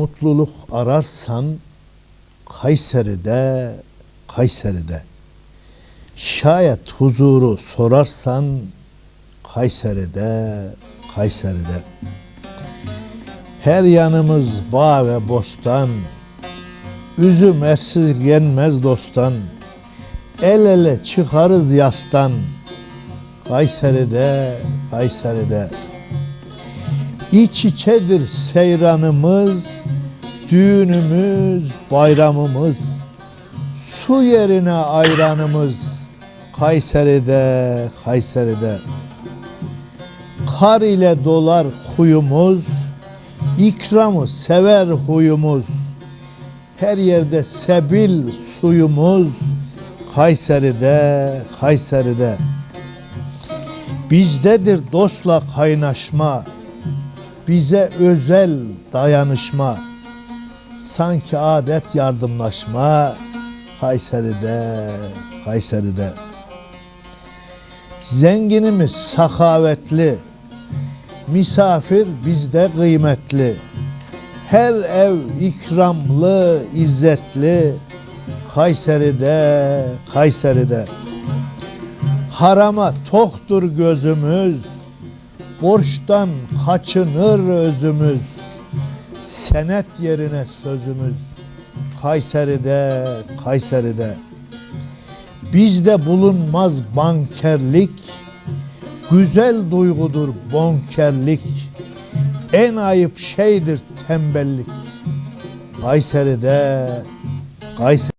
Mutluluk ararsan Kayseri'de, Kayseri'de. Şayet huzuru sorarsan Kayseri'de, Kayseri'de. Her yanımız bağ ve bostan, üzüm esirgenmez dosttan, el ele çıkarız yastan, Kayseri'de, Kayseri'de. İç içedir seyranımız, düğünümüz, bayramımız. Su yerine ayranımız Kayseri'de, Kayseri'de. Kar ile dolar kuyumuz, ikramı sever huyumuz. Her yerde sebil suyumuz Kayseri'de, Kayseri'de. Bizdedir dostla kaynaşma, bize özel dayanışma, sanki adet yardımlaşma Kayseri'de, Kayseri'de. Zenginimiz sakavetli, misafir bizde kıymetli. Her ev ikramlı, izzetli, Kayseri'de, Kayseri'de. Harama toktur gözümüz, borçtan kaçınır özümüz. Senet yerine sözümüz Kayseri'de, Kayseri'de. Bizde bulunmaz bankerlik, güzel duygudur bonkerlik. En ayıp şeydir tembellik. Kayseri'de, Kayseri